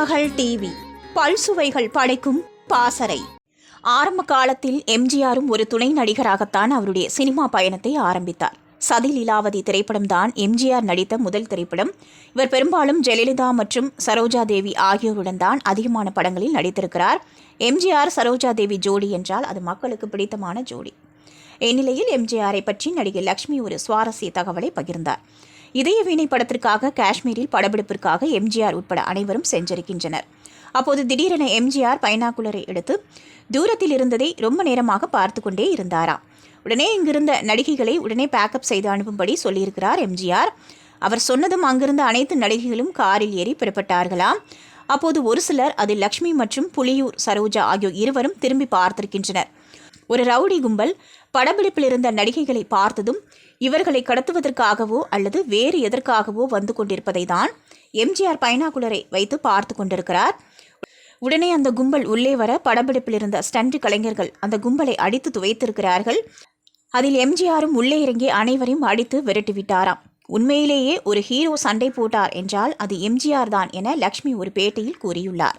மகள் டிவி. பல்சுவைகள் படைக்கும் பாசறை. ஆரம்ப காலத்தில் எம்ஜிஆரும் ஒரு துணை நடிகராகத்தான் அவருடைய சினிமா பயணத்தை ஆரம்பித்தார். சதி லீலாவதி திரைப்படம்தான் எம்ஜிஆர் நடித்த முதல் திரைப்படம். இவர் பெரும்பாலும் ஜெயலலிதா மற்றும் சரோஜா தேவி ஆகியோருடன் தான் அதிகமான படங்களில் நடித்திருக்கிறார். எம்ஜிஆர் சரோஜா தேவி ஜோடி என்றால் அது மக்களுக்கு பிடித்தமான ஜோடி. இந்நிலையில் எம்ஜிஆரை பற்றி நடிகை லக்ஷ்மி ஒரு சுவாரஸ்ய தகவலை பகிர்ந்தார். இதய வீணை படத்திற்காக காஷ்மீரில் படப்பிடிப்பிற்காக எம்ஜிஆர் உட்பட அனைவரும் சென்றிருக்கின்றனர். அப்போது திடீரென எம்ஜிஆர் பைனாக்குலரை எடுத்து தூரத்தில் இருந்ததை ரொம்ப நேரமாக பார்த்து கொண்டே இருந்தாராம் உடனே இங்கிருந்த நடிகைகளை உடனே பேக்கப் செய்து அனுப்பும்படி சொல்லியிருக்கிறார் எம்ஜிஆர். அவர் சொன்னதும் அங்கிருந்த அனைத்து நடிகைகளும் காரில் ஏறி புறப்பட்டார்களாம் அப்போது ஒரு சிலர் அதில் லக்ஷ்மி மற்றும் புலியூர் சரோஜா ஆகியோர் இருவரும் திரும்பி பார்த்திருக்கின்றனர். ஒரு ரவுடி கும்பல் படப்பிடிப்பில் இருந்த நடிகைகளை பார்த்ததும் இவர்களை கடத்துவதற்காகவோ அல்லது வேறு எதற்காகவோ வந்து கொண்டிருப்பதை தான் எம்ஜிஆர் பைனாகுலரை வைத்து பார்த்து கொண்டிருக்கிறார். உடனே அந்த கும்பல் உள்ளே வர படப்பிடிப்பில் இருந்த ஸ்டண்ட் கலைஞர்கள் அந்த கும்பலை அடித்து துவைத்திருக்கிறார்கள். அதில் எம்ஜிஆரும் உள்ளே இறங்கி அனைவரையும் அடித்து விரட்டிவிட்டாராம் உண்மையிலேயே ஒரு ஹீரோ சண்டை போட்டார் என்றால் அது எம்ஜிஆர் தான் என லக்ஷ்மி ஒரு பேட்டியில் கூறியுள்ளார்.